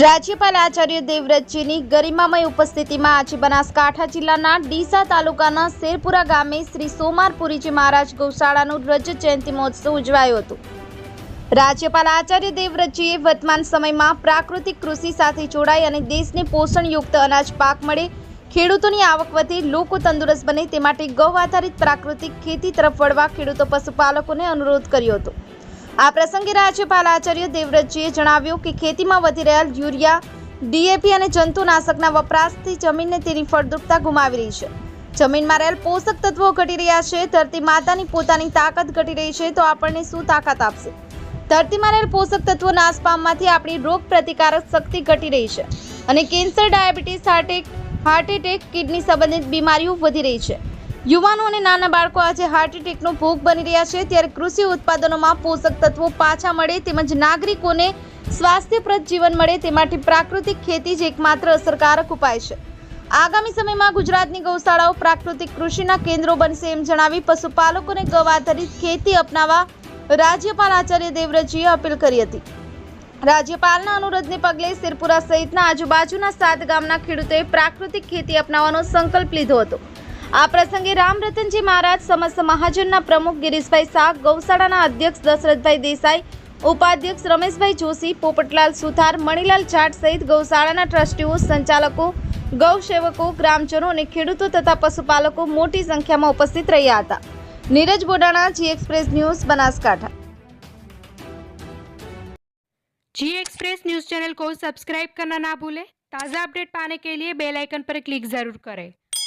રાજ્યપાલ આચાર્ય દેવવ્રતજીની ગરિમામય ઉપસ્થિતિમાં આજે બનાસકાંઠા જિલ્લાના ડીસા તાલુકાના શેરપુરા ગામે શ્રી સોમારપુરીજી મહારાજ ગૌશાળાનું રજત જયંતિ મહોત્સવ ઉજવાયો હતો. રાજ્યપાલ આચાર્ય દેવવ્રતજીએ વર્તમાન સમયમાં પ્રાકૃતિક કૃષિ સાથે જોડાઈ અને દેશને પોષણયુક્ત અનાજ પાક મળે, ખેડૂતોની આવક વધે, લોકો તંદુરસ્ત બને તે માટે ગૌ આધારિત પ્રાકૃતિક ખેતી તરફ વળવા ખેડૂતો પશુપાલકોને અનુરોધ કર્યો હતો. આ પ્રસંગે રાજ્યપાલ આચાર્ય દેવવ્રતજીએ જણાવ્યું કે ખેતીમાં વધી રહેલ યુરિયા, ડીએપી અને જંતુનાશકના વપરાશથી જમીનને તેની ફળદ્રુપતા ગુમાવી રહી છે. જમીનમાં રહેલ પોષક તત્વો ઘટી રહ્યા છે. ધરતી માતાની પોતાની તાકાત ઘટી રહી છે તો આપણને શું તાકાત આપશે? ધરતીમાં રહેલ પોષક તત્વો નાશ પામવાથી આપણી રોગ પ્રતિકારક શક્તિ ઘટી રહી છે અને cancer, diabetes heart attack kidney સંબંધિત બીમારીઓ વધી રહી છે. યુવાનો અને નાના બાળકો આજે હાર્ટ એટેકનો ભોગ બની રહ્યા છે. ત્યારે કૃષિ ઉત્પાદનોમાં પોષક તત્વો પાછા મળે તેમજ નાગરિકોને સ્વાસ્થ્યપ્રદ જીવન મળે તે માટે પ્રાકૃતિક ખેતી જ એકમાત્ર અસરકારક ઉપાય છે. આગામી સમયમાં ગુજરાતની ગૌશાળાઓ પ્રાકૃતિક કૃષિના કેન્દ્રો બનશે એમ જણાવી પશુપાલકોને ગૌ આધારિત ખેતી અપનાવવા રાજ્યપાલ આચાર્ય દેવવ્રતજીએ અપીલ કરી હતી. રાજ્યપાલના અનુરોધને પગલે શિરપુરા સહિતના આજુબાજુના સાત ગામના ખેડૂતોએ પ્રાકૃતિક ખેતી અપનાવવાનો સંકલ્પ લીધો હતો. આ પ્રસંગે રામરતનજી મહારાજ સમસ્ત મહાજનના પ્રમુખ ગિરીશભાઈ શાહ ગૌશાળાના અધ્યક્ષ દશરથભાઈ દેસાઈ ઉપાધ્યક્ષ રમેશભાઈ જોશી પોપટલાલ સુથાર મણિલાલ જાટ સહિત ગૌશાળાના ટ્રસ્ટીઓ સંચાલકો ગૌ સેવકો ગ્રામજનો અને ખેડૂતો તથા પશુપાલકો મોટી સંખ્યામાં ઉપસ્થિત રહ્યા હતા Neeraj Bodana ji express news Banaskantha G express news channel को सब्सक्राइब करना ना भूलें ताज़ा अपडेट पाने के लिए बेल आइकन पर क्लिक ज़रूर करें